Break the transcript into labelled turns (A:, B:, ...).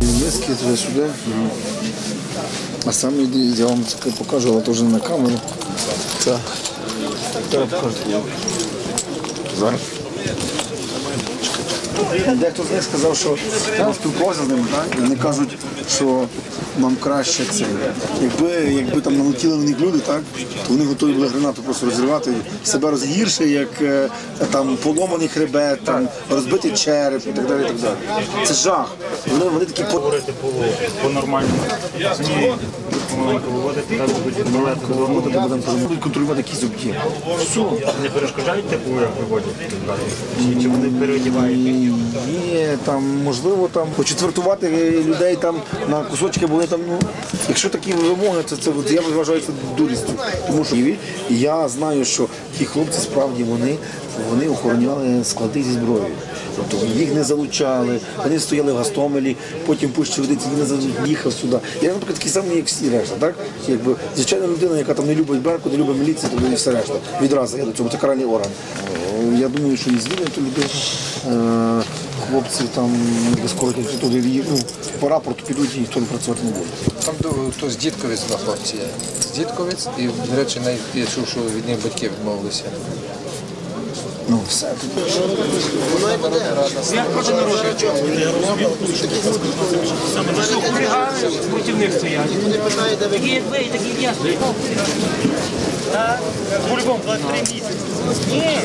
A: Миски туди-сюди. А сам я вам покажу, але теж на камеру. Це. Зараз. Дехто з них сказав, що я спілкувався з ними. Вони кажуть, що нам краще це. Якби, якби там налетіли в них люди, так, то вони готові були гранату просто розривати себе розгірше, як е, там поломаний хребет, там, розбитий череп і так далі. І так далі. Це жах. Вони, вони такі
B: говорити по, по нормальному. Ні, помаленьку виводити, так будуть.
A: Будемо контролювати якісь об'єкти. Все.
B: Не перешкоджають типу, як виводять? Чи, вони переодівають?
A: Є там, можливо, там почетвертувати людей там на кусочки були там. Ну, якщо такі вимоги, це, це я вважаю це дурістю. Тому що я знаю, що ті хлопці справді вони, вони охороняли склади зі зброєю. Тобто їх не залучали, вони стояли в Гастомелі, потім пущі водиці, не їхав сюди. Я, наприклад, такий самий, як всі решта. Так? Якби звичайна людина, яка там не любить Берку, не любить міліцію, то і все решта. Відразу я до цього, це каральний орган. Е, Я думаю, що не звільнити людей. Е, Хлопці там якби скоро туди ну, по рапорту підуть і ніхто не працювати не буде.
C: Там до- хто з Дідковець два хлопці є. З Дідковець і, до речі, чув, що від них батьки відмовилися.
A: Ну, все.
D: проти них стоять. Такі як ви, такі як я стою. По-любому 23 місяці. Ні,